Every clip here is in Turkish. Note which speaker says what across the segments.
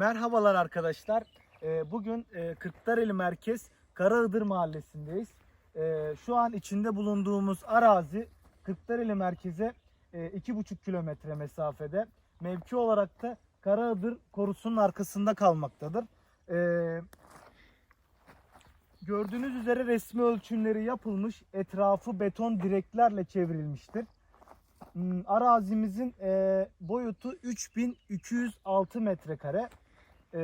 Speaker 1: Merhabalar arkadaşlar. Ee, Bugün e, Kırklareli Merkez Karaağıdır Mahallesi'ndeyiz. Ee, Şu an içinde bulunduğumuz arazi Kırklareli Merkez'e e, iki buçuk kilometre mesafede. Mevki olarak da Karaağıdır korusunun arkasında kalmaktadır. Ee, Gördüğünüz üzere resmi ölçümleri yapılmış. Etrafı beton direklerle çevrilmiştir. Hmm, Arazimizin e, boyutu 3206 metrekare. E,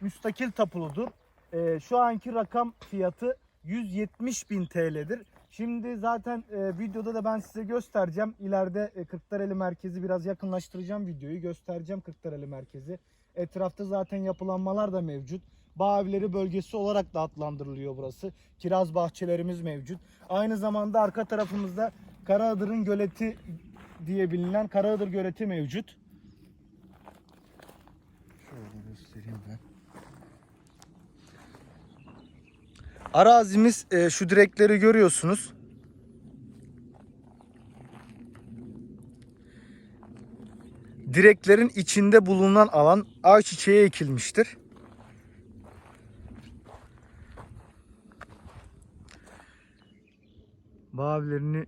Speaker 1: müstakil tapuludur. E, şu anki rakam fiyatı 170 bin TL'dir. Şimdi zaten e, videoda da ben size göstereceğim. İleride e, Kırklareli merkezi biraz yakınlaştıracağım videoyu. Göstereceğim Kırklareli merkezi. Etrafta zaten yapılanmalar da mevcut. Bağ evleri bölgesi olarak da adlandırılıyor burası. Kiraz bahçelerimiz mevcut. Aynı zamanda arka tarafımızda Karaadır'ın göleti diye bilinen Karaağdır göleti mevcut. Göstereyim ben. Arazimiz e, şu direkleri görüyorsunuz. Direklerin içinde bulunan alan ayçiçeği ekilmiştir. Bağ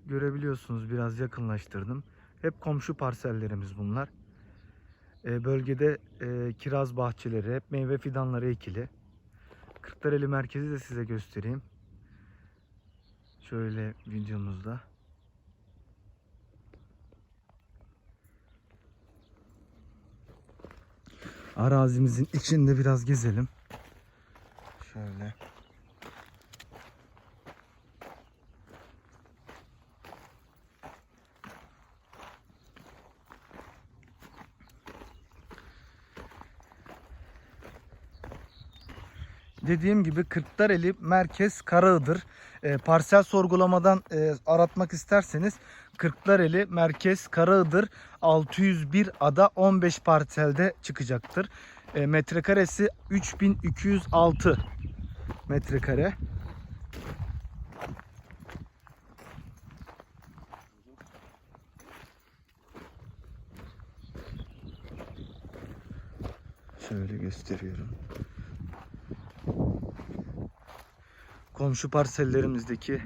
Speaker 1: görebiliyorsunuz. Biraz yakınlaştırdım. Hep komşu parsellerimiz bunlar. E, bölgede e, kiraz bahçeleri, hep meyve fidanları ekili. Kırklareli merkezi de size göstereyim. Şöyle videomuzda. Arazimizin içinde biraz gezelim. Şöyle. Dediğim gibi Kırklareli merkez Karaağıdır. E, parsel sorgulamadan e, aratmak isterseniz Kırklareli merkez Karaağıdır 601 ada 15 parselde çıkacaktır. E, metrekaresi 3206 metrekare. Şöyle gösteriyorum. Komşu parsellerimizdeki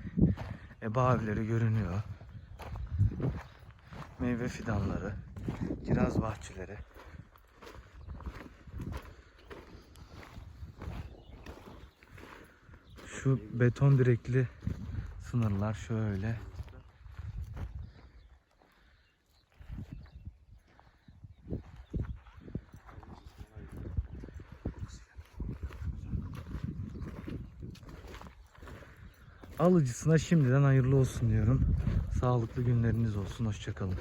Speaker 1: e, bağ evleri görünüyor. Meyve fidanları, kiraz bahçeleri. Şu beton direkli sınırlar şöyle. Alıcısına şimdiden hayırlı olsun diyorum. Sağlıklı günleriniz olsun. Hoşçakalın.